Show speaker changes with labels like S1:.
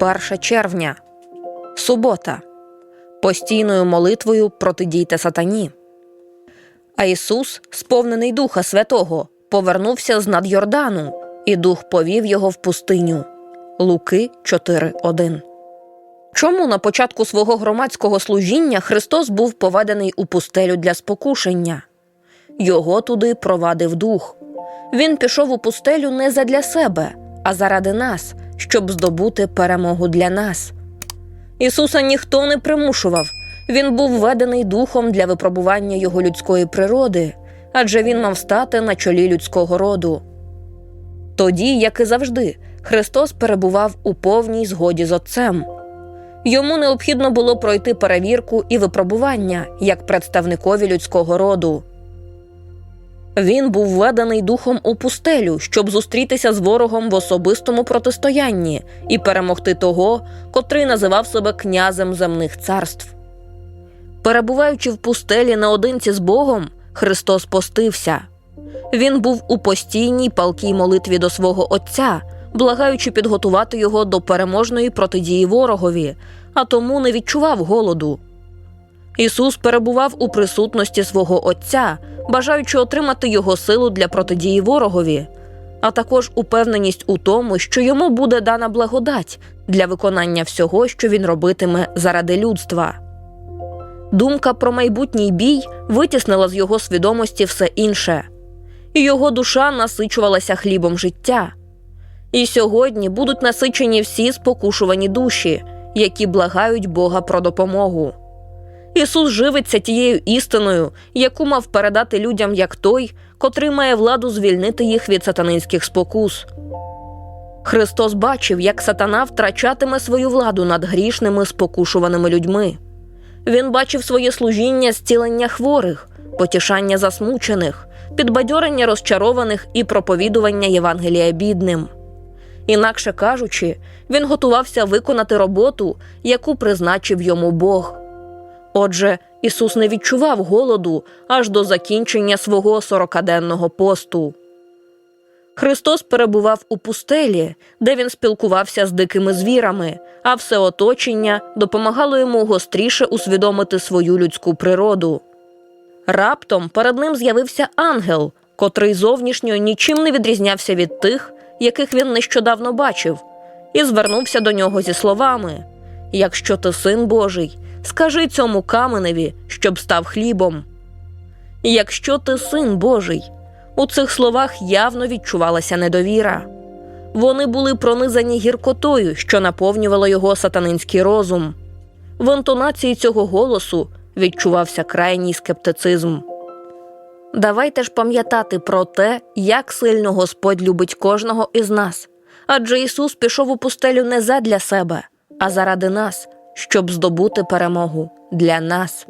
S1: 1 червня. Субота. Постійною молитвою протидійте сатані. А Ісус, сповнений Духа Святого, повернувся з над Йордану, і дух повів його в пустиню. Луки 4.1. Чому на початку свого громадського служіння Христос був поведений у пустелю для спокушення? Його туди провадив дух. Він пішов у пустелю не задля себе, а заради нас, щоб здобути перемогу для нас. Ісуса ніхто не примушував, він був введений духом для випробування його людської природи, адже він мав стати на чолі людського роду. Тоді, як і завжди, Христос перебував у повній згоді з Отцем. Йому необхідно було пройти перевірку і випробування як представникові людського роду. Він був введений духом у пустелю, щоб зустрітися з ворогом в особистому протистоянні і перемогти того, котрий називав себе князем земних царств. Перебуваючи в пустелі наодинці з Богом, Христос постився. Він був у постійній палкій молитві до свого Отця, благаючи підготувати його до переможної протидії ворогові, а тому не відчував голоду. Ісус перебував у присутності свого Отця, бажаючи отримати його силу для протидії ворогові, а також упевненість у тому, що йому буде дана благодать для виконання всього, що він робитиме заради людства. Думка про майбутній бій витіснила з його свідомості все інше, і його душа насичувалася хлібом життя. І сьогодні будуть насичені всі спокушувані душі, які благають Бога про допомогу. Ісус живиться тією істиною, яку мав передати людям як той, котрий має владу звільнити їх від сатанинських спокус. Христос бачив, як сатана втрачатиме свою владу над грішними спокушуваними людьми. Він бачив своє служіння зцілення хворих, потішання засмучених, підбадьорення розчарованих і проповідування Євангелія бідним. Інакше кажучи, він готувався виконати роботу, яку призначив йому Бог. Отже, Ісус не відчував голоду аж до закінчення свого сорокаденного посту. Христос перебував у пустелі, де він спілкувався з дикими звірами, а все оточення допомагало йому гостріше усвідомити свою людську природу. Раптом перед ним з'явився ангел, котрий зовнішньо нічим не відрізнявся від тих, яких він нещодавно бачив, і звернувся до нього зі словами: Якщо ти син Божий, скажи цьому каменеві, щоб став хлібом. Якщо ти син Божий, у цих словах явно відчувалася недовіра. Вони були пронизані гіркотою, що наповнювало його сатанинський розум. В інтонації цього голосу відчувався крайній скептицизм. Давайте ж пам'ятати про те, як сильно Господь любить кожного із нас. Адже Ісус пішов у пустелю не задля себе, а заради нас, щоб здобути перемогу для нас.